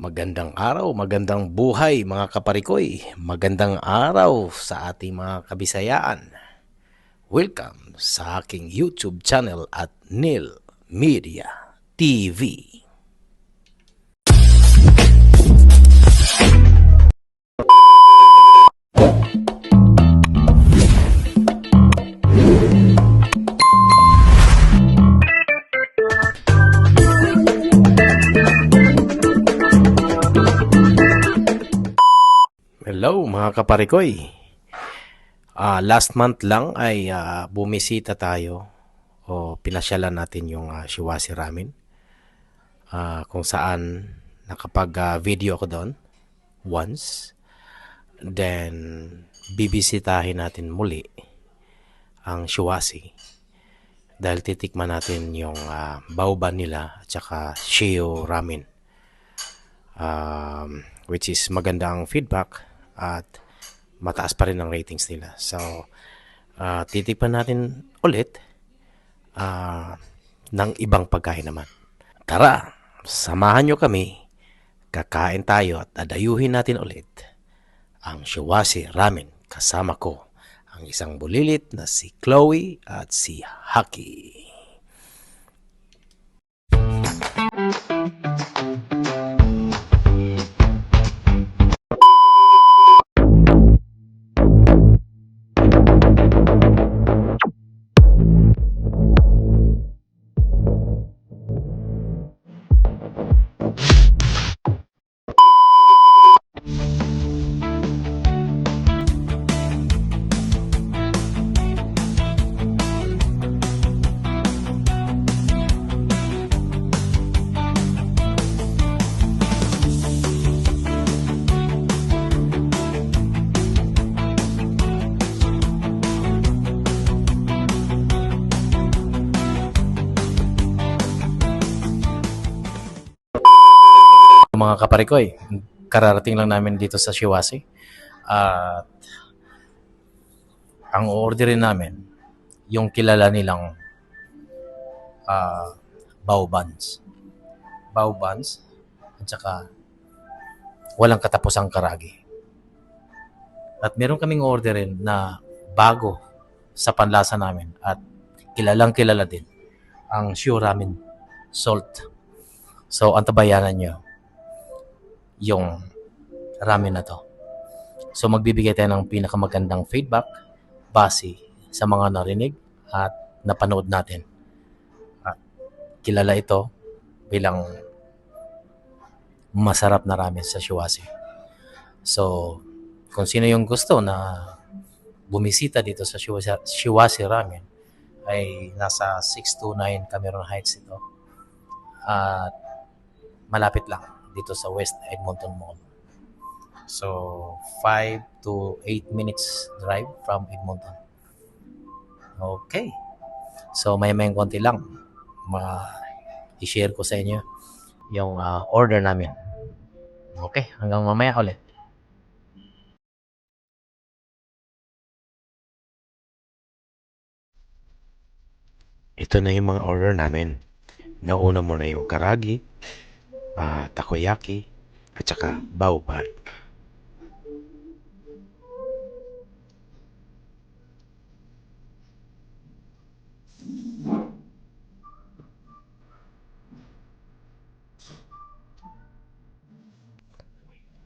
Magandang araw, magandang buhay mga kaparikoy. Magandang araw sa ating mga kabisayaan. Welcome sa aking YouTube channel at Nil Media TV. Mga kaparikoy. Ah, last month lang ay ah, bumisita tayo o pinasyalan natin yung uh, Shiwasi Ramen. Ah, kung saan nakapag-video ako doon once. Then bibisitahin natin muli ang Shiwasi dahil titikman natin yung uh, baoban nila at saka Shio Ramen um, which is magandang feedback at mataas pa rin ang ratings nila. So, uh, titikpan natin ulit uh, ng ibang pagkain naman. Tara, samahan nyo kami. Kakain tayo at dadayuhin natin ulit ang Shiwasi Ramen kasama ko ang isang bulilit na si Chloe at si Haki. Mga kaparikoy, kararating lang namin dito sa Shiwasi. At ang orderin namin, yung kilala nilang uh, bao buns. Bao buns at saka walang katapusang karagi. At meron kaming orderin na bago sa panlasa namin at kilalang kilala din ang Shio Ramen Salt. So, antabayanan nyo yung ramen na to. So magbibigay tayo ng pinakamagandang feedback base sa mga narinig at napanood natin. At kilala ito bilang masarap na ramen sa Shiwasi. So, kung sino yung gusto na bumisita dito sa Shiwasi, Shiwasi Ramen ay nasa 629 Cameron Heights ito. At malapit lang dito sa West Edmonton Mall. So, 5 to 8 minutes drive from Edmonton. Okay. So, may may konti lang. Ma i-share ko sa inyo yung uh, order namin. Okay, hanggang mamaya ulit. Ito na yung mga order namin. Nauna mo na yung karagi, ah, takoyaki, at saka baobab.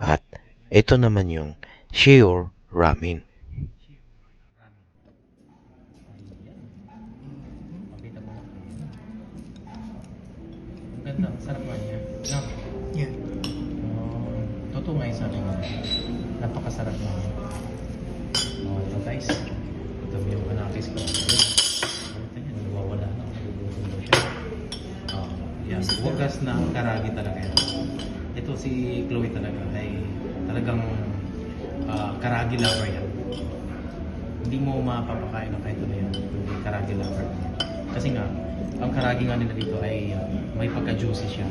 At ito naman yung Shior Ramen. Wagas na karagi talaga yan. Ito si Chloe talaga ay talagang ah, karagi lover yan. Hindi mo mapapakain ng kahit ano yan. Kundi karagi lover. Kasi nga, ang karagi nga nila dito ay ah, may pagka-juicy siya.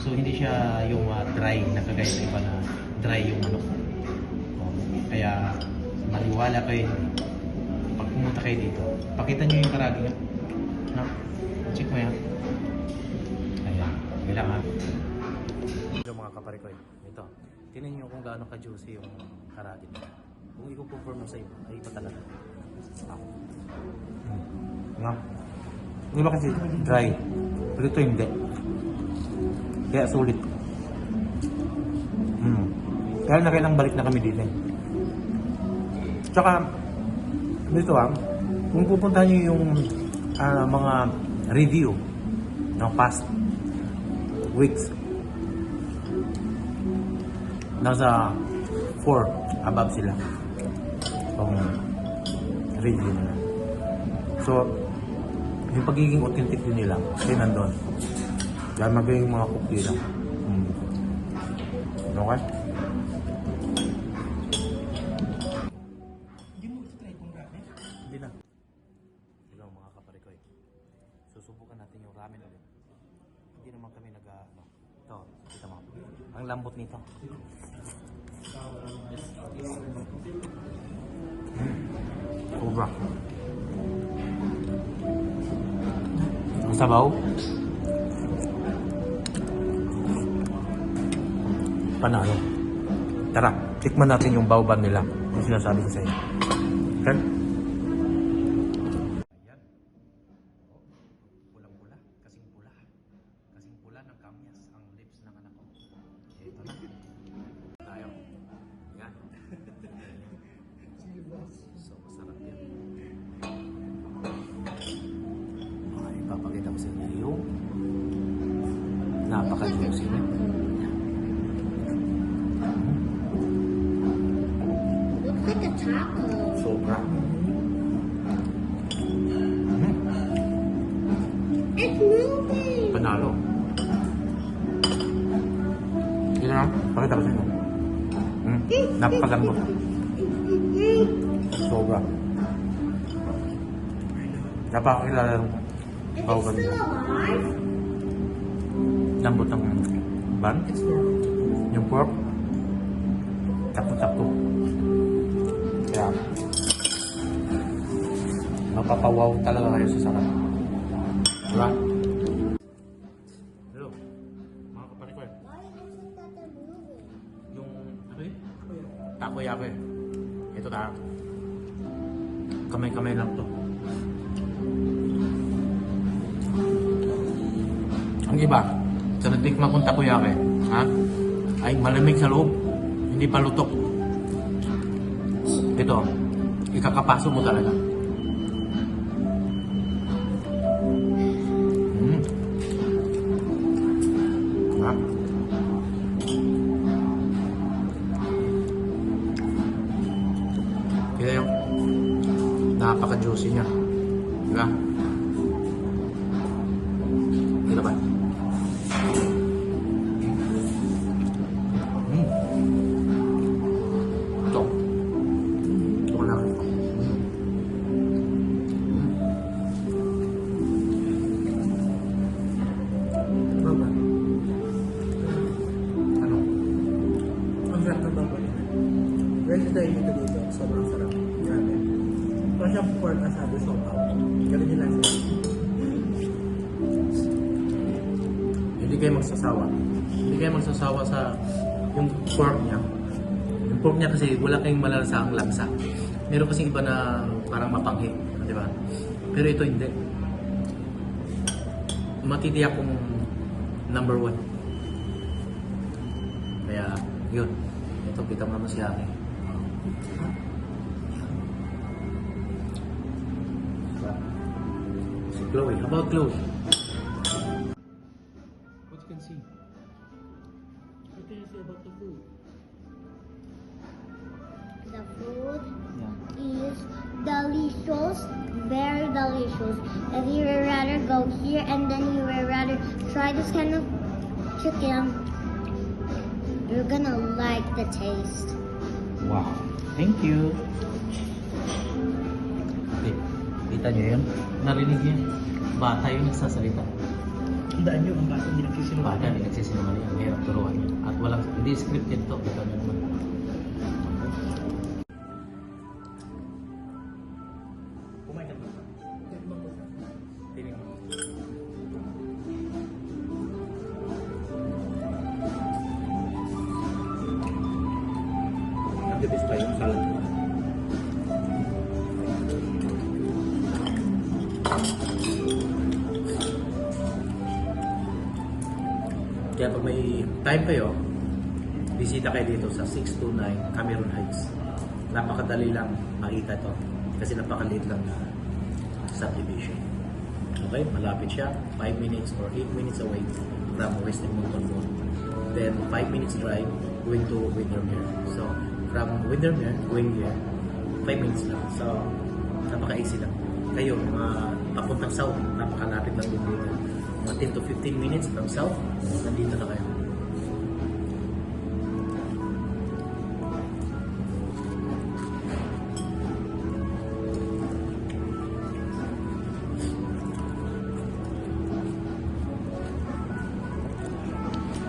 So hindi siya yung ah, dry na kagaya ng iba na dry yung manok. Oh, kaya maniwala kayo pag pumunta kayo dito, pakita nyo yung karagi nga. Check mo yan. Kailangan. Yung mga kapare ko eh. Ito. Tingnan nyo kung gaano ka-juicy yung karate nila. Kung i-confirm mo sa iyo, ay iba talaga. Ako. Hmm. Nga. Yung iba kasi dry. Pero ito hindi. Kaya sulit. Hmm. Kaya na kailang balik na kami dito eh. Tsaka, dito ah, kung pupuntahan nyo yung ah, mga review ng past weeks, nasa 4 above sila kung review nila. So, yung pagiging authentic din nila, ay nandun. Dahil magaling mga cook nila. Hmm. Okay? Ang lambot nito. Sobra. Ang sabaw. Panalo. Tara, tikman natin yung baoban nila. Yung sinasabi ko sa inyo. Okay? Ipapakita ko sa inyo yung napaka-juicy niya. Sobra. Mm. Moving. Panalo. Yun na, pakita ko sa inyo. Mm, napakaganda. Sobra. Napakakilala Is it baoban. still alive? Lambot ng ban. Yung pork. Takto-takto. Kaya, mapapawaw talaga kayo sa sarap. Diba? Kong takoyaki, ha? Ay malamig sa loob. Hindi pa lutok. Ito, ikakapaso mo talaga. Mm. Ha? Yung napaka-juicy niya. Diba? Di ba? Ready tayo dito. Sobrang sarap. Ramen. Ito siyang pork asado sopaw. Ganun yung lasa. Hindi kayo magsasawa. Hindi kayo magsasawa sa yung pork niya. Yung pork niya kasi wala kayong malalasaang lansa. Meron kasi iba na parang mapanghi, di ba? Pero ito hindi. Matitiyak kung number one. Kaya, yun. Ito, kita mo naman si Aki. Si Chloe. How about Chloe? What you can see? What can you say about the food? The food Yeah. is delicious, very delicious. If you would rather go here and then you would rather try this kind of chicken, you're gonna like the taste. Wow. Thank you. Okay. Kita niyo yun? Narinig niyo? Bata yung nagsasalita. Tandaan nyo, ang bata hindi nagsisinungaling. Bata yung nagsisinungaling. Ang hirap turuan niya. At walang, hindi scripted to. Kita niyo best pa yung salad. Kaya pag may time kayo, bisita kayo dito sa 629 Cameron Heights. Napakadali lang makita to kasi napakaliit lang na subdivision. Okay, malapit siya. 5 minutes or 8 minutes away from Western Mountain Mall. Then 5 minutes drive going to Windermere. So from Windermere going here, 5 minutes lang. So napaka-easy lang. Kayo, mga papuntang south, napakalapit lang din dito. Mga 10 to 15 minutes from south, nandito na kayo.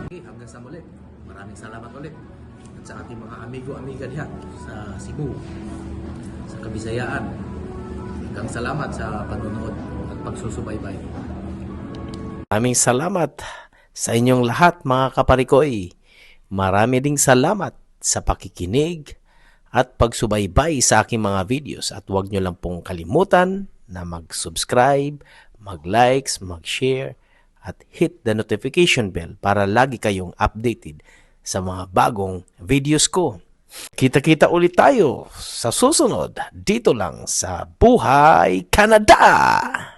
Okay, hanggang sa muli. Maraming salamat ulit. Sa ating mga amigo-amiga diha sa Cebu, sa Kabisayaan. Hanggang salamat sa panonood at pagsusubaybay. Maraming salamat sa inyong lahat mga kaparikoy. Marami ding salamat sa pakikinig at pagsubaybay sa aking mga videos at huwag nyo lang pong kalimutan na mag-subscribe, mag-likes, mag-share at hit the notification bell para lagi kayong updated sa mga bagong videos ko. Kita-kita ulit tayo sa susunod dito lang sa Buhay Canada!